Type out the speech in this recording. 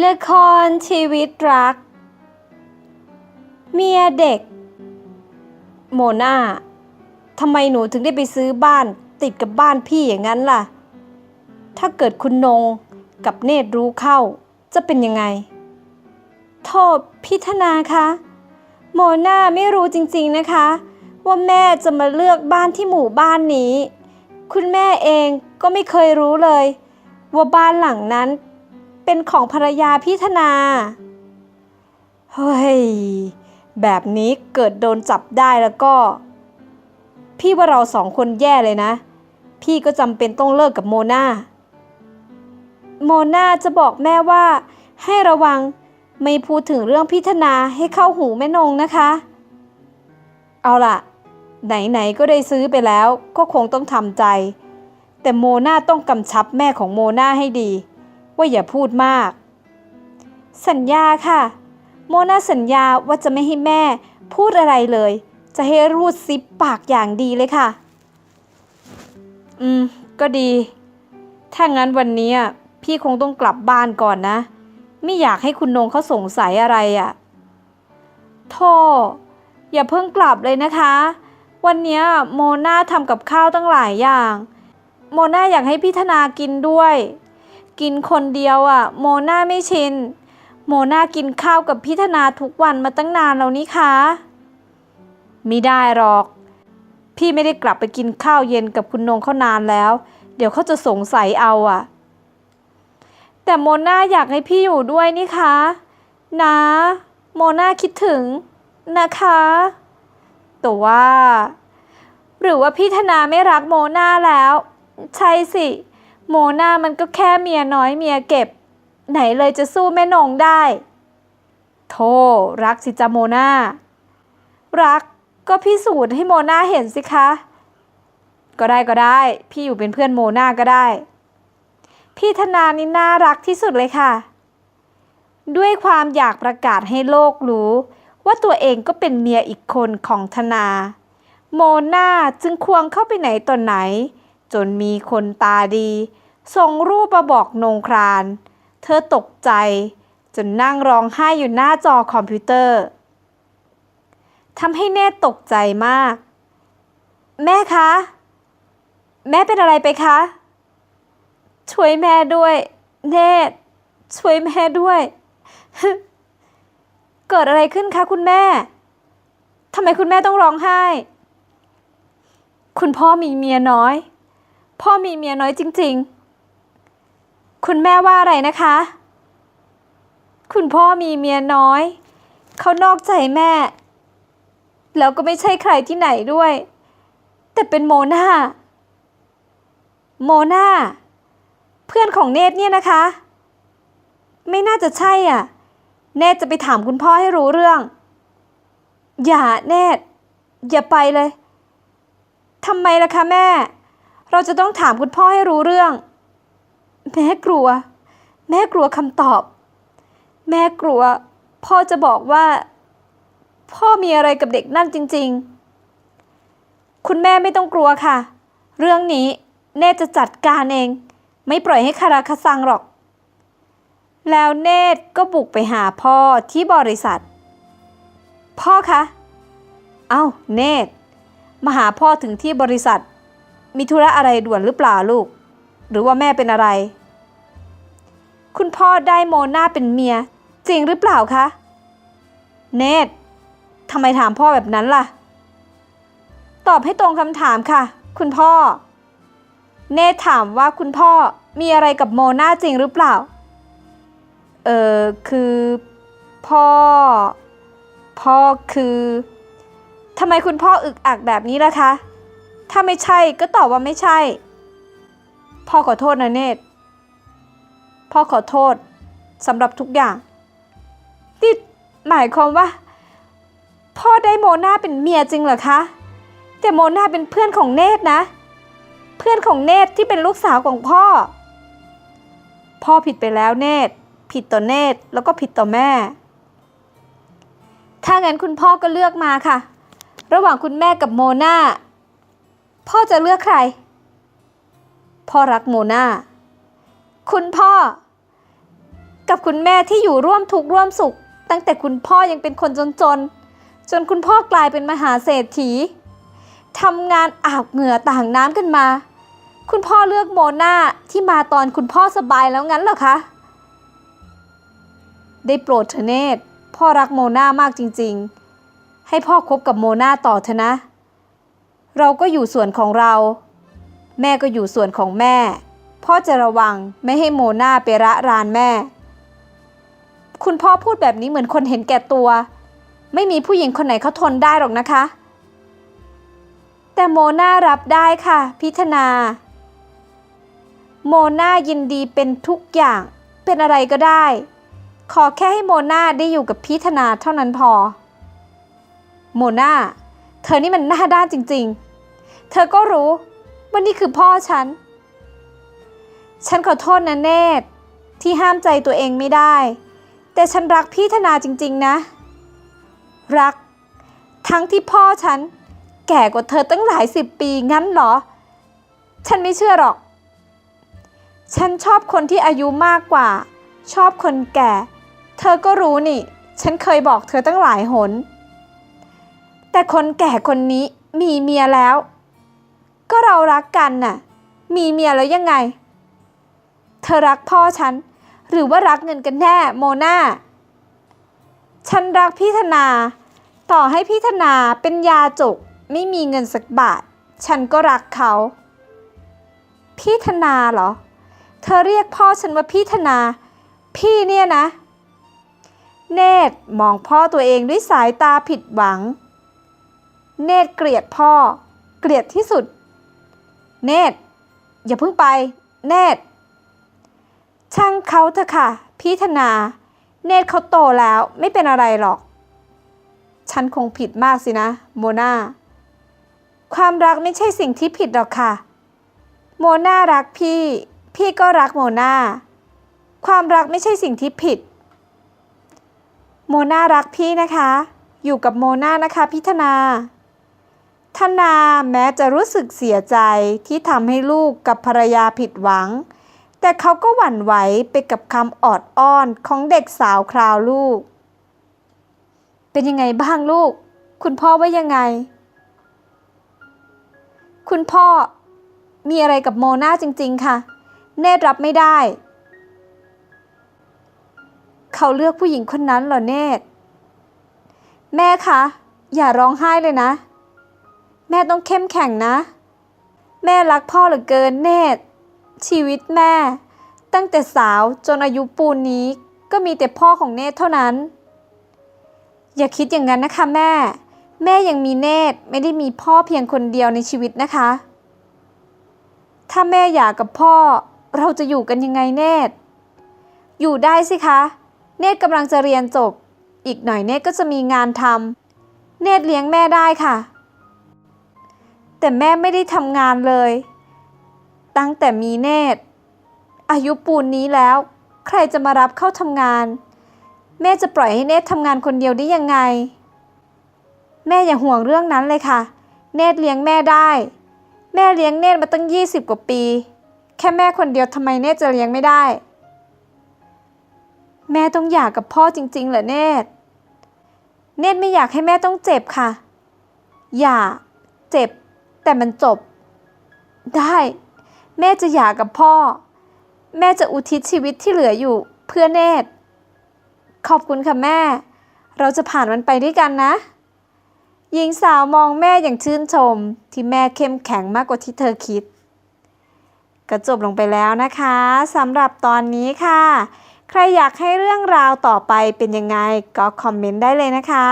ละครชีวิตรัก เมียเด็ก โมนาทำไมหนูถึงได้ไปซื้อบ้านติดกับบ้านพี่อย่างนั้นล่ะ ถ้าเกิดคุณนงกับเนตรรู้เข้า จะเป็นยังไง โทษพิธนาคะโมนาไม่รู้จริงๆนะคะ ว่าแม่จะมาเลือกบ้านที่หมู่บ้านนี้ คุณแม่เองก็ไม่เคยรู้เลย ว่าบ้านหลังนั้น เป็นของภรรยาพี่ธนา เฮ้ย แบบนี้เกิดโดนจับได้แล้วก็ พี่ว่าเราสองคนแย่เลยนะ พี่ก็จำเป็นต้องเลิกกับโมนาโมนาจะบอกแม่ว่า ให้ระวังไม่พูดถึงเรื่องพิธนาให้เข้าหูแม่นงนะคะ เอาล่ะ ไหนๆก็ได้ซื้อไปแล้วก็คงต้องทำใจ แต่โมนาต้องกำชับแม่ของโมนาให้ดี ว่าอย่าพูดมาก สัญญาค่ะ โมนาสัญญาว่าจะไม่ให้แม่ พูดอะไรเลย จะให้รูดซิปปากอย่างดีเลยค่ะ อืม ก็ดี ถ้างั้นวันนี้อะพี่คงต้องกลับบ้านก่อนนะ ไม่อยากให้คุณนงเขาสงสัยอะไรอะ่ะโธ่อย่าเพิ่งกลับเลยนะคะ วันนี้โมนาทำกับข้าวตั้งหลายอย่าง โมนาอยากให้พี่ธนากินด้วย กินคนเดียวอะ่ะ โมนาไม่ชิน โมนากินข้าวกับพี่ธนาทุกวันมาตั้งนานแล้วนี่คะไม่ได้หรอก พี่ไม่ได้กลับไปกินข้าวเย็นกับคุณนงเขานานแล้ว เดี๋ยวเขาจะสงสัยเอาอะ แต่โมนาอยากให้พี่อยู่ด้วยนี่คะนะ โมนาคิดถึงนะคะ แต่ว่า หรือว่าพี่ธนาไม่รักโมนาแล้ว ใช่สิ โมนามันก็แค่เมียน้อยเมียเก็บ ไหนเลยจะสู้แม่นงได้ โธ่รักสิจ้าโมนารักก็พิสูจน์ให้โมนาเห็นสิคะ ก็ได้ก็ได้ พี่อยู่เป็นเพื่อนโมนาก็ได้ พี่ธนานี่น่ารักที่สุดเลยค่ะ ด้วยความอยากประกาศให้โลกรู้ ว่าตัวเองก็เป็นเมียอีกคนของธนา โมนาจึงควงเข้าไปไหนตอนไหน จนมีคนตาดี ส่งรูปมาบอกนงคราน เธอตกใจ จนนั่งร้องไห้อยู่หน้าจอคอมพิวเตอร์ทำให้เนตตกใจมาก แม่คะ แม่เป็นอะไรไปคะ ช่วยแม่ด้วย เนตช่วยแม่ด้วย เกิดอะไรขึ้นคะคุณแม่ทำไมคุณแม่ต้องร้องไห้ คุณพ่อมีเมียน้อย พ่อมีเมียน้อยจริง ๆ คุณแม่ว่าอะไรนะคะ คุณพ่อมีเมียน้อย เขานอกใจแม่ แล้วก็ไม่ใช่ใครที่ไหนด้วย แต่เป็นโมนาโมนาเพื่อนของเนตเนี่ยนะคะ ไม่น่าจะใช่อะ เนตจะไปถามคุณพ่อให้รู้เรื่อง อย่าเนตอย่าไปเลยทำไมล่ะคะแม่ เราจะต้องถามคุณพ่อให้รู้เรื่อง แม่กลัว แม่กลัวคำตอบ แม่กลัว พ่อจะบอกว่า พ่อมีอะไรกับเด็กนั่นจริง ๆ คุณแม่ไม่ต้องกลัวค่ะ เรื่องนี้เนตจะจัดการเอง ไม่ปล่อยให้คาราคาซังหรอก แล้วเนตก็บุกไปหาพ่อที่บริษัท พ่อคะ เอ้าเนตมาหาพ่อถึงที่บริษัท มีธุระอะไรด่วนหรือเปล่าลูก หรือว่าแม่เป็นอะไร คุณพ่อได้โมนาเป็นเมีย จริงหรือเปล่าคะ เนตทำไมถามพ่อแบบนั้นล่ะ ตอบให้ตรงคำถามค่ะ คุณพ่อ เนตถามว่าคุณพ่อมีอะไรกับโมนาจริงหรือเปล่า เออคือ พ่อ พ่อคือทำไมคุณพ่ออึกอักแบบนี้ล่ะคะ ถ้าไม่ใช่ก็ตอบว่าไม่ใช่ พ่อขอโทษนะเนตพ่อขอโทษสำหรับทุกอย่างนี่หมายความว่า พ่อได้โมนาเป็นเมียจริงเหรอคะ แต่โมนาเป็นเพื่อนของเนตนะ เพื่อนของเนตที่เป็นลูกสาวของพ่อ พ่อผิดไปแล้วเนตผิดต่อเนตแล้วก็ผิดต่อแม่ ถ้างั้นคุณพ่อก็เลือกมาค่ะ ระหว่างคุณแม่กับโมนาพ่อจะเลือกใคร พ่อรักโมนาคุณพ่อ กับคุณแม่ที่อยู่ร่วมทุกข์ร่วมสุข ตั้งแต่คุณพ่อยังเป็นคนจนๆจนคุณพ่อกลายเป็นมหาเศรษฐีทำงานอาบเหงื่อต่างน้ำกันมา คุณพ่อเลือกโมนาที่มาตอนคุณพ่อสบายแล้วงั้นเหรอคะ ได้โปรดเถอเนตพ่อรักโมนามากจริงๆ ให้พ่อคบกับโมนาต่อเถอะนะ เราก็อยู่ส่วนของเรา แม่ก็อยู่ส่วนของแม่ พ่อจะระวังไม่ให้โมนาไประรานแม่ คุณพ่อพูดแบบนี้เหมือนคนเห็นแก่ตัว ไม่มีผู้หญิงคนไหนเขาทนได้หรอกนะคะ แต่โมนารับได้ค่ะ พิธนา โมนายินดีเป็นทุกอย่างเป็นอะไรก็ได้ ขอแค่ให้โมนาได้อยู่กับพิธนาเท่านั้นพอ โมนาเธอนี่มันหน้าด้านจริง ๆ เธอก็รู้ ว่านี่คือพ่อฉัน ฉันขอโทษนะเนตที่ห้ามใจตัวเองไม่ได้ แต่ฉันรักพี่ธนาจริง ๆ นะ รัก ทั้งที่พ่อฉัน แก่กว่าเธอตั้งหลายสิบปีงั้นเหรอ ฉันไม่เชื่อหรอก ฉันชอบคนที่อายุมากกว่า ชอบคนแก่ เธอก็รู้นี่ ฉันเคยบอกเธอตั้งหลายหน แต่คนแก่คนนี้มีเมียแล้ว ก็เรารักกันน่ะ มีเมียแล้วยังไง เธอรักพ่อฉัน หรือว่ารักเงินกันแน่โมนาฉันรักพี่ธนา ต่อให้พี่ธนาเป็นยาจุกไม่มีเงินสักบาท ฉันก็รักเขา พี่ธนาเหรอ เธอเรียกพ่อฉันว่าพี่ธนา พี่เนี่ยนะ เนตรมองพ่อตัวเองด้วยสายตาผิดหวัง เนตรเกลียดพ่อ เกลียดที่สุด เนตอย่าเพิ่งไป เนตช่างเขาเถอะค่ะ พี่ธนา เนตเขาโตแล้วไม่เป็นอะไรหรอก ฉันคงผิดมากสินะ โมนาความรักไม่ใช่สิ่งที่ผิดหรอกค่ะ โมนารักพี่ พี่ก็รักโมนาความรักไม่ใช่สิ่งที่ผิด โมนารักพี่นะคะ อยู่กับโมนานะคะพิธนา ธนาแม้จะรู้สึกเสียใจที่ทำให้ลูกกับภรรยาผิดหวัง แต่เขาก็หวั่นไหวไปกับคำออดอ้อนของเด็กสาวคราวลูก เป็นยังไงบ้างลูก คุณพ่อว่ายังไง คุณพ่อมีอะไรกับโมนาจริง ๆ ค่ะ เนตรรับไม่ได้ เขาเลือกผู้หญิงคนนั้นเหรอเนตรแม่คะ อย่าร้องไห้เลยนะ แม่ต้องเข้มแข็งนะ แม่รักพ่อเหลือเกินเนตร ชีวิตแม่ ตั้งแต่สาวจนอายุปูนนี้ก็มีแต่พ่อของเนตรเท่านั้น อย่าคิดอย่างนั้นนะคะแม่ แม่ยังมีเนตรไม่ได้มีพ่อเพียงคนเดียวในชีวิตนะคะ ถ้าแม่อยากกับพ่อเราจะอยู่กันยังไงเนตร อยู่ได้สิคะ เนตรกำลังจะเรียนจบ อีกหน่อยเนตรก็จะมีงานทำเนตรเลี้ยงแม่ได้ค่ะ แต่แม่ไม่ได้ทำงานเลย ตั้งแต่มีเนตร อายุปูนนี้แล้ว ใครจะมารับเข้าทำงาน แม่จะปล่อยให้เนตรทำงานคนเดียวได้ยังไง แม่อย่าห่วงเรื่องนั้นเลยค่ะ เนตรเลี้ยงแม่ได้ แม่เลี้ยงเนตรมาตั้ง 20 กว่าปี แค่แม่คนเดียวทำไมเนตรจะเลี้ยงไม่ได้ แม่ต้องหย่ากับพ่อจริงๆเหรอเนตร เนตรไม่อยากให้แม่ต้องเจ็บค่ะ อย่าเจ็บ แต่มันจบ ได้ แม่จะหย่ากับพ่อ แม่จะอุทิศชีวิตที่เหลืออยู่เพื่อเนตร ขอบคุณค่ะแม่ เราจะผ่านมันไปด้วยกันนะ หญิงสาวมองแม่อย่างชื่นชม ที่แม่เข้มแข็งมากกว่าที่เธอคิด ก็จบลงไปแล้วนะคะสำหรับตอนนี้ค่ะ ใครอยากให้เรื่องราวต่อไปเป็นยังไงก็คอมเมนต์ได้เลยนะคะ